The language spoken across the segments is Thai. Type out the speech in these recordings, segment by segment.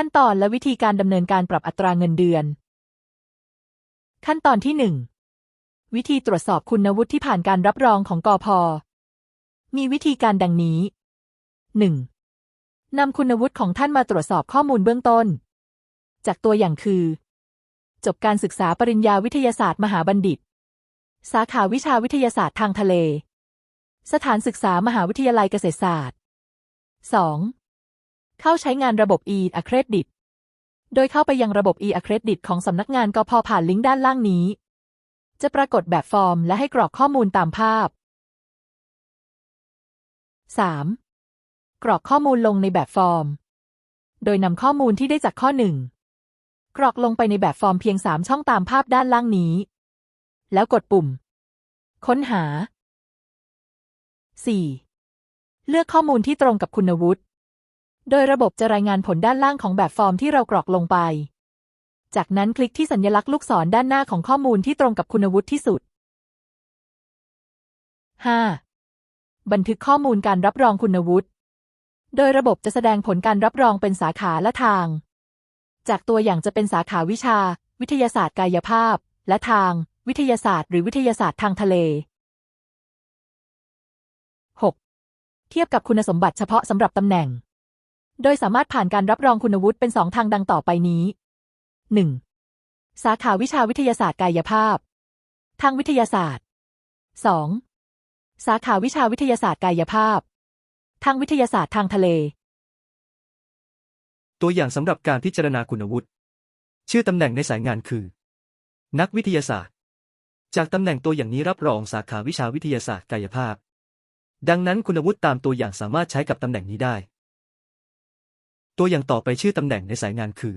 ขั้นตอนและวิธีการดำเนินการปรับอัตราเงินเดือน ขั้นตอนที่หนึ่งวิธีตรวจสอบคุณวุฒิที่ผ่านการรับรองของกอพมีวิธีการดังนี้ 1. นำคุณวุฒิของท่านมาตรวจสอบข้อมูลเบื้องต้น จากตัวอย่างคือ จบการศึกษาปริญญาวิทยาศาสตร์มหาบัณฑิต สาขาวิชาวิทยาศาสตร์ทางทะเล สถานศึกษามหาวิทยาลัยเกษตรศาสตร์ 2. เข้าใช้งานระบบ e a c c r e d i t โดยเข้าไปยังระบบ e a c r e d i t ของสำนักงานกพผ่านลิงก์ด้านล่างนี้ จะปรากฏแบบฟอร์มและให้กรอกข้อมูลตามภาพ 3. กรอกข้อมูลลงในแบบฟอร์ม โดยนำข้อมูลที่ได้จากข้อ 1 กรอกลงไปในแบบฟอร์มเพียง 3 ช่องตามภาพด้านล่างนี้ แล้วกดปุ่ม ค้นหา 4. เลือกข้อมูลที่ตรงกับคุณวุฒิ โดยระบบจะรายงานผลด้านล่างของแบบฟอร์มที่เรากรอกลงไป จากนั้นคลิกที่สัญลักษณ์ลูกศรด้านหน้าของข้อมูลที่ตรงกับคุณวุฒิที่สุด 5. บันทึกข้อมูลการรับรองคุณวุฒิ โดยระบบจะแสดงผลการรับรองเป็นสาขาและทาง จากตัวอย่างจะเป็นสาขาวิชา วิทยาศาสตร์กายภาพ และทาง วิทยาศาสตร์ หรือวิทยาศาสตร์ทางทะเล 6. เทียบกับคุณสมบัติเฉพาะสำหรับตำแหน่ง โดยสามารถผ่านการรับรองคุณวุฒิเป็นสองทางดังต่อไปนี้ 1. สาขาวิชาวิทยาศาสตร์กายภาพ ทางวิทยาศาสตร์ 2. สาขาวิชาวิทยาศาสตร์กายภาพ ทางวิทยาศาสตร์ทางทะเล ตัวอย่างสำหรับการพิจารณาคุณวุฒิ ชื่อตำแหน่งในสายงานคือ นักวิทยาศาสตร์ จากตำแหน่งตัวอย่างนี้รับรองสาขาวิชาวิทยาศาสตร์กายภาพ ดังนั้นคุณวุฒิตามตัวอย่างสามารถใช้กับตำแหน่งนี้ได้ ตัวอย่างต่อไปชื่อตำแหน่งในสายงานคือ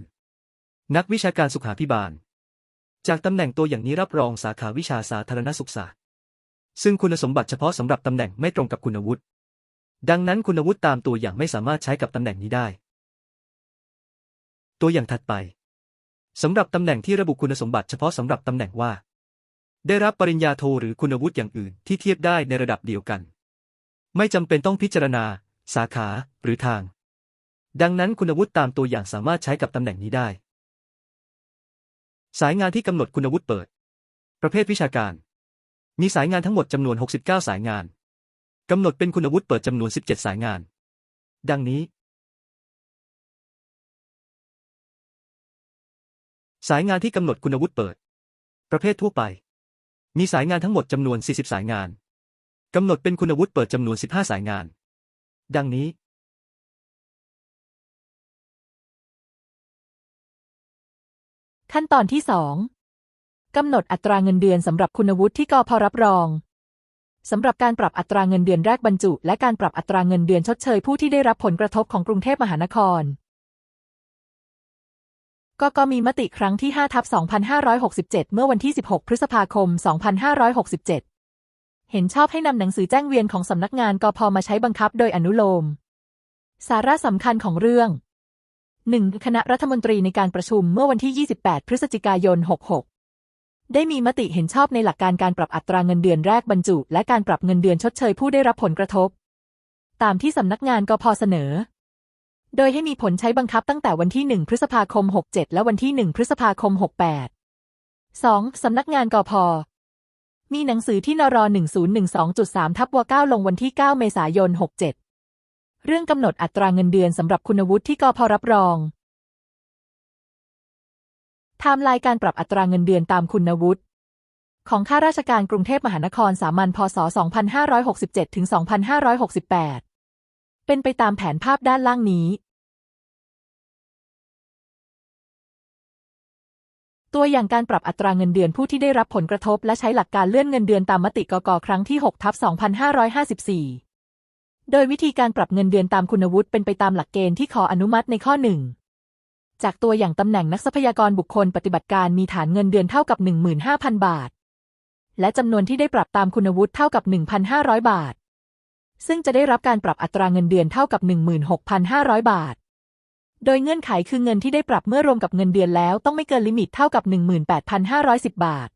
นักวิชาการสุขาพิบาล จากตำแหน่งตัวอย่างนี้รับรองสาขาวิชาสาธารณสุขศาสตร์ ซึ่งคุณสมบัติเฉพาะสำหรับตำแหน่งไม่ตรงกับคุณวุฒิดังนั้นคุณวุฒิตามตัวอย่างไม่สามารถใช้กับตำแหน่งนี้ได้ ตัวอย่างถัดไปสำหรับตำแหน่งที่ระบุคุณสมบัติเฉพาะสำหรับตำแหน่งว่า ได้รับปริญญาโทหรือคุณวุฒิอย่างอื่นที่เทียบได้ในระดับเดียวกัน ไม่จำเป็นต้องพิจารณา สาขา หรือทาง ดังนั้นคุณวุฒิตามตัวอย่างสามารถใช้กับตำแหน่งนี้ได้ สายงานที่กำหนดคุณวุฒิเปิด ประเภทวิชาการ มีสายงานทั้งหมดจำนวน 69 สายงานกำหนดเป็นคุณวุฒิเปิดจำนวน 17 สายงาน ดังนี้ สายงานที่กำหนดคุณวุฒิเปิด ประเภททั่วไป มีสายงานทั้งหมดจำนวน 40 สายงานกำหนดเป็นคุณวุฒิเปิดจำนวน 15 สายงาน ดังนี้ ขั้นตอนที่ 2 กำหนดอัตราเงินเดือนสำหรับคุณวุฒิที่กพรับรองสำหรับการปรับอัตราเงินเดือนแรกบรรจุ และการปรับอัตราเงินเดือนชดเชยผู้ที่ได้รับผลกระทบของกรุงเทพมหานครกกมีมติครั้งที่5ทับ2567 เมื่อวันที่ 16 พฤษภาคม 2567 เห็นชอบให้นำหนังสือแจ้งเวียนของสำนักงานกพมาใช้บังคับโดยอนุโลม สาระสำคัญของเรื่อง 1. คณะรัฐมนตรีในการประชุมเมื่อวันที่ 28 พฤศจิกายน 66 ได้มีมติเห็นชอบในหลักการการปรับอัตราเงินเดือนแรกบรรจุ และการปรับเงินเดือนชดเชยผู้ได้รับผลกระทบ ตามที่สำนักงานกพเสนอ โดยให้มีผลใช้บังคับตั้งแต่วันที่ 1 พฤษภาคม 67 และวันที่ 1 พฤษภาคม 68 2. สำนักงานกพมีหนังสือที่นร1012.3ทับว9ลงวันที่ 9 เมษายน 67 เรื่องกำหนดอัตราเงินเดือนสำหรับคุณวุฒิที่กพรับรองไทม์ไลน์การปรับอัตราเงินเดือนตามคุณวุฒิของข้าราชการกรุงเทพมหานครสามัญพศ 2567 ถึง 2568 เป็นไปตามแผนภาพด้านล่างนี้ ตัวอย่างการปรับอัตราเงินเดือนผู้ที่ได้รับผลกระทบและใช้หลักการเลื่อนเงินเดือนตามมติกกครั้งที่6ทับ2554 โดยวิธีการปรับเงินเดือนตามคุณวุฒิเป็นไปตามหลักเกณฑ์ที่ขออนุมัติในข้อ1จากตัวอย่างตำแหน่งนักทรัพยากรบุคคลปฏิบัติการมีฐานเงินเดือนเท่ากับ 15,000 บาท และจำนวนที่ได้ปรับตามคุณวุฒิเท่ากับ 1,500 บาท ซึ่งจะได้รับการปรับอัตราเงินเดือนเท่ากับ 16,500 บาท โดยเงื่อนไขคือเงินที่ได้ปรับเมื่อรวมกับเงินเดือนแล้วต้องไม่เกินลิมิตเท่ากับ 18,510 บาท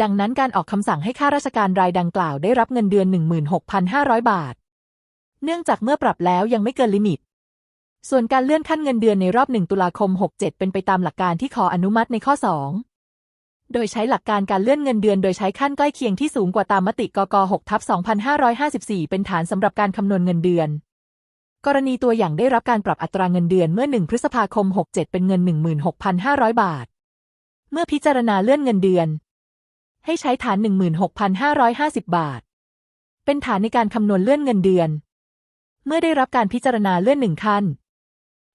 ดังนั้นการออกคำสั่งให้ข้าราชการรายดังกล่าวได้รับเงินเดือน 16,500 บาท เนื่องจากเมื่อปรับแล้วยังไม่เกินลิมิต ส่วนการเลื่อนขั้นเงินเดือนในรอบ 1 ตุลาคม 67 เป็นไปตามหลักการที่ขออนุมัติในข้อ 2 โดยใช้หลักการการเลื่อนเงินเดือนโดยใช้ขั้นใกล้เคียงที่สูงกว่าตามมติกก6ทับ2554 เป็นฐานสำหรับการคำนวณเงินเดือน กรณีตัวอย่างได้รับการปรับอัตราเงินเดือนเมื่อ 1 พฤษภาคม 67 เป็นเงิน 16,500 บาท เมื่อพิจารณาเลื่อนเงินเดือน ให้ใช้ฐาน 16,550 บาท เป็นฐานในการคำนวณเลื่อนเงินเดือน เมื่อได้รับการพิจารณาเลื่อนหนึ่งขั้น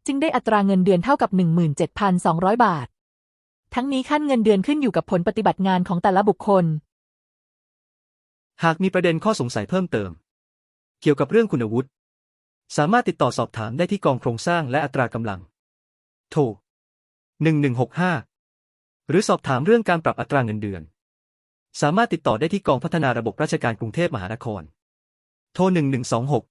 จึงได้อัตราเงินเดือนเท่ากับ 17,200 บาท ทั้งนี้ขั้นเงินเดือนขึ้นอยู่กับผลปฏิบัติงานของแต่ละบุคคล หากมีประเด็นข้อสงสัยเพิ่มเติม เกี่ยวกับเรื่องคุณวุฒิสามารถติดต่อสอบถามได้ที่กองโครงสร้างและอัตรากำลัง โทร 1165 หรือสอบถามเรื่องการปรับอัตราเงินเดือน สามารถติดต่อได้ที่กองพัฒนาระบบราชการกรุงเทพมหานคร โทร 1126